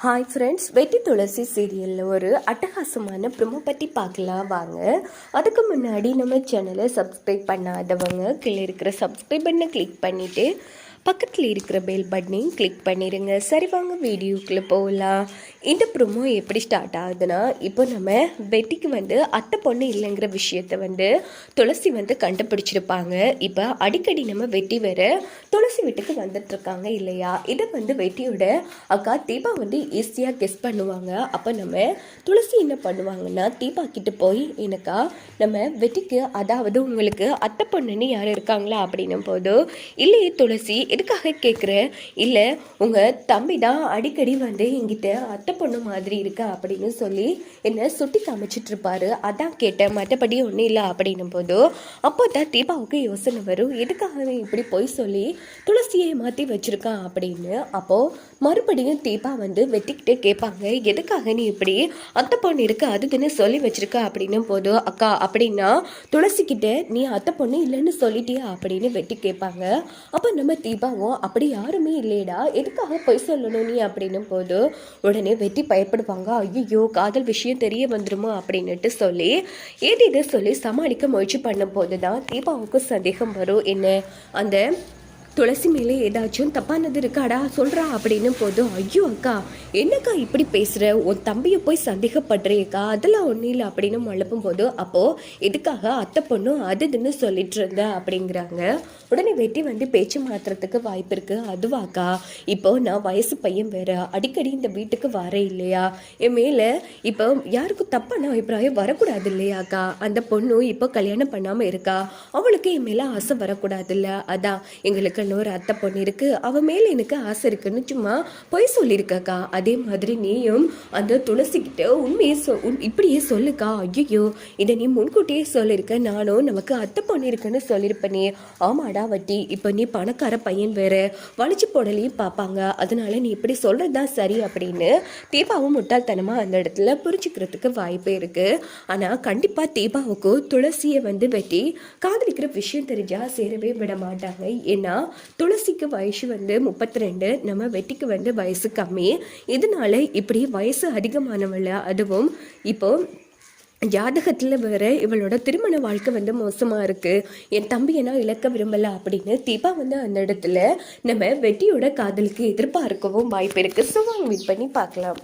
Hi friends வெட்டி துளசி சீரியலில் ஒரு அட்டகாசமான ப்ரொமோ பற்றி பார்க்கலாம் வாங்க. அதுக்கு முன்னாடி நம்ம சேனலை சப்ஸ்கிரைப் பண்ணாதவங்க கீழே இருக்கிற சப்ஸ்கிரைப் பண்ணை கிளிக் பண்ணிவிட்டு பக்கத்தில் இருக்கிற பெல் பட்டனையும் கிளிக் பண்ணிடுங்க சரி வாங்க வீடியோக்குள்ளே போகலாம் இந்த ப்ரொமோ எப்படி ஸ்டார்ட் ஆகுதுன்னா இப்போ நம்ம வெட்டிக்கு வந்து அத்தை பொண்ணு இல்லைங்கிற விஷயத்த வந்து துளசி வந்து கண்டுபிடிச்சிருப்பாங்க. இப்போ அடிக்கடி நம்ம வெட்டி வேற துளசி வீட்டுக்கு வந்துட்டுருக்காங்க இல்லையா? இதை வந்து வெட்டியோட அக்கா தீபா வந்து ஈஸியாக கெஸ் பண்ணுவாங்க. அப்போ நம்ம துளசி என்ன பண்ணுவாங்கன்னா தீபா கிட்ட போய் எனக்கா நம்ம வெட்டிக்கு அதாவது உங்களுக்கு அத்தை பொண்ணுன்னு யார் இருக்காங்களா? அப்படின்னும் போது இல்லையே துளசி எதுக்காக கேட்குற இல்லை உங்கள் தம்பி தான் அடிக்கடி வந்து எங்கிட்ட அத்தை பொண்ணு மாதிரி இருக்கா அப்படின்னு சொல்லி என்னை சுட்டி காமிச்சிட்டு இருப்பாரு. அதான் கேட்டேன். மற்றபடி ஒன்றும் இல்லை அப்படின்னும் போது அப்போ தான் தீபாவுக்கு யோசனை வரும். எதுக்காக இப்படி பொய் சொல்லி துளசியை மாற்றி வச்சுருக்கான் அப்படின்னு. அப்போது மறுபடியும் தீபா வந்து வெட்டிக்கிட்டே கேட்பாங்க. எதுக்காக நீ இப்படி அத்தை பொண்ணு இருக்கு அதுக்குன்னு சொல்லி வச்சிருக்க அப்படின்னும் போது அக்கா அப்படின்னா துளசிக்கிட்ட நீ அத்தை பொண்ணு இல்லைன்னு சொல்லிட்டியா அப்படின்னு வெட்டி கேட்பாங்க. அப்போ நம்ம தீபா தீபாவும் அப்படி யாருமே இல்லையடா எதுக்காக பொய் சொல்லணும் நீ? அப்படின்னும் போது உடனே வெட்டி பயப்படுவாங்க. ஐயோ காதல் விஷயம் தெரிய வந்துருமோ? அப்படின்னுட்டு சொல்லி ஏது இதை சொல்லி சமாளிக்க முயற்சி பண்ணும் போது தான் தீபாவுக்கு சந்தேகம் வரும். என்ன அந்த துளசி மேலே ஏதாச்சும் தப்பானது இருக்காடா? சொல்கிறா அப்படின்னும் போதும் ஐயோ அக்கா என்னக்கா இப்படி பேசுகிற உன் தம்பியை போய் சந்தேகப்படுறியக்கா அதெல்லாம் ஒன்றும் இல்லை அப்படின்னு மழுப்பும் போது அப்போது எதுக்காக அத்தை பொண்ணும் அது இதுன்னு சொல்லிட்டு இருந்த? அப்படிங்கிறாங்க. உடனே வெட்டி வந்து பேச்சு மாத்துறதுக்கு வாய்ப்பு இருக்குது அதுவாக்கா இப்போ நான் வயசு பையன் வேற. அடிக்கடி இந்த வீட்டுக்கு வர இல்லையா? என் மேலே இப்போ யாருக்கும் தப்பான அபிப்பிராயம் வரக்கூடாது இல்லையாக்கா? அந்த பொண்ணும் இப்போ கல்யாணம் பண்ணாமல் இருக்கா? அவளுக்கு என் மேலே ஆசை வரக்கூடாதுல்ல அதான் எங்களுக்கு இன்னொரு அத்தை பொண்ணு இருக்குது அவன் மேலே எனக்கு ஆசை இருக்குன்னு சும்மா பொய் சொல்லியிருக்கக்கா. அதே மாதிரி நீயும் அந்த துளசிக்கிட்ட உண்மையை சொ உன் இப்படியே சொல்லுக்கா. ஐயோ இதை நீ முன்கூட்டியே சொல்லியிருக்க நானும் நமக்கு அத்தை பொண்ணு இருக்குன்னு சொல்லியிருப்பனே ஆமாடா வட்டி இப்போ நீ பணக்கார பையன் வேறு. வலிச்சு போடலையும் பார்ப்பாங்க அதனால நீ இப்படி சொல்றதுதான் சரி அப்படின்னு தீபாவும் முட்டாள்தனமாக அந்த இடத்துல புரிஞ்சுக்கிறதுக்கு வாய்ப்பு இருக்குது ஆனால் கண்டிப்பாக தீபாவுக்கு துளசியை வந்து வெட்டி காதலிக்கிற விஷயம் தெரிஞ்சால் சேரவே விட மாட்டாங்க. ஏன்னா துளசிக்கு வயசு வந்து முப்பத்தி ரெண்டு நம்ம வெட்டிக்கு வந்து வயசு கம்மி. இதனால இப்படி வயசு அதிகமானவள அதுவும் இப்போ ஜாதகத்தில் வேற இவளோட திருமண வாழ்க்கை வந்து மோசமாக இருக்குது என் தம்பியை நான் இழக்க விரும்பலை அப்படின்னு தீபா வந்து அந்த இடத்துல நம்ம வெட்டியோட காதலுக்கு எதிர்பார்க்கவும் வாய்ப்பு இருக்குது ஸோ வெயிட் பண்ணி பார்க்கலாம்.